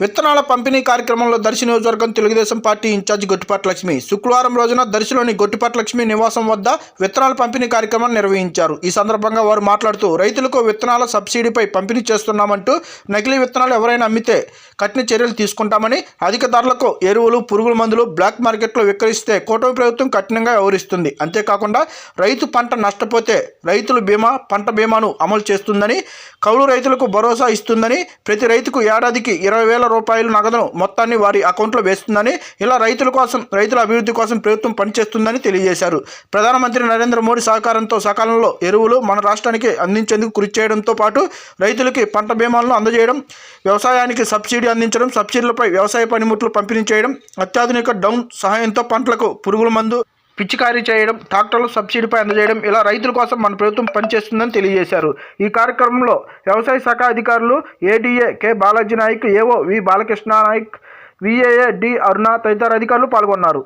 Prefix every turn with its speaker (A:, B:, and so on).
A: విత్తనాల పంపిణీ కార్యక్రమంలో దర్శి నియోజకవర్గం తెలుగుదేశం పార్టీ ఇన్ఛార్జి గొట్టిపాటి లక్ష్మి. శుక్రవారం రోజున దర్శిలోని గొట్టిపాటి లక్ష్మి నివాసం వద్ద విత్తనాల పంపిణీ కార్యక్రమం నిర్వహించారు. ఈ సందర్భంగా వారు మాట్లాడుతూ రైతులకు విత్తనాల సబ్సిడీపై పంపిణీ చేస్తున్నామంటూ నకిలీ విత్తనాలు ఎవరైనా అమ్మితే కఠిన చర్యలు తీసుకుంటామని అధిక ధరలకు ఎరువులు పురుగుల మందులు బ్లాక్ మార్కెట్లో విక్రయిస్తే కూటమి ప్రభుత్వం కఠినంగా వ్యవహరిస్తుంది. అంతేకాకుండా రైతు పంట నష్టపోతే రైతులు బీమా పంట బీమాను అమలు చేస్తుందని కౌలు రైతులకు భరోసా ఇస్తుందని ప్రతి రైతుకు ఏడాదికి ఇరవై వేల రూపాయల నగదును మొత్తాన్ని వారి అకౌంట్లో వేస్తుందని ఇలా రైతుల కోసం రైతుల అభివృద్ధి కోసం ప్రభుత్వం పనిచేస్తుందని తెలియజేశారు. ప్రధానమంత్రి నరేంద్ర మోడీ సహకారంతో సకాలంలో ఎరువులు మన రాష్ట్రానికి అందించేందుకు కృషి చేయడంతో పాటు రైతులకి పంట బీమాలను అందజేయడం వ్యవసాయానికి సబ్సిడీ అందించడం సబ్సిడీలపై వ్యవసాయ పనిముట్లు పంపిణీ చేయడం అత్యాధునిక డౌన్ సహాయంతో పంటలకు పురుగుల మందు పిచికారీ చేయడం ట్రాక్టర్లు సబ్సిడీపై అందజేయడం ఇలా రైతుల కోసం మన ప్రభుత్వం పనిచేస్తుందని తెలియజేశారు. ఈ కార్యక్రమంలో వ్యవసాయ శాఖ అధికారులు ADA K Balaji Naik AO V Balakrishna Naik VAA D Aruna తదితర అధికారులు పాల్గొన్నారు.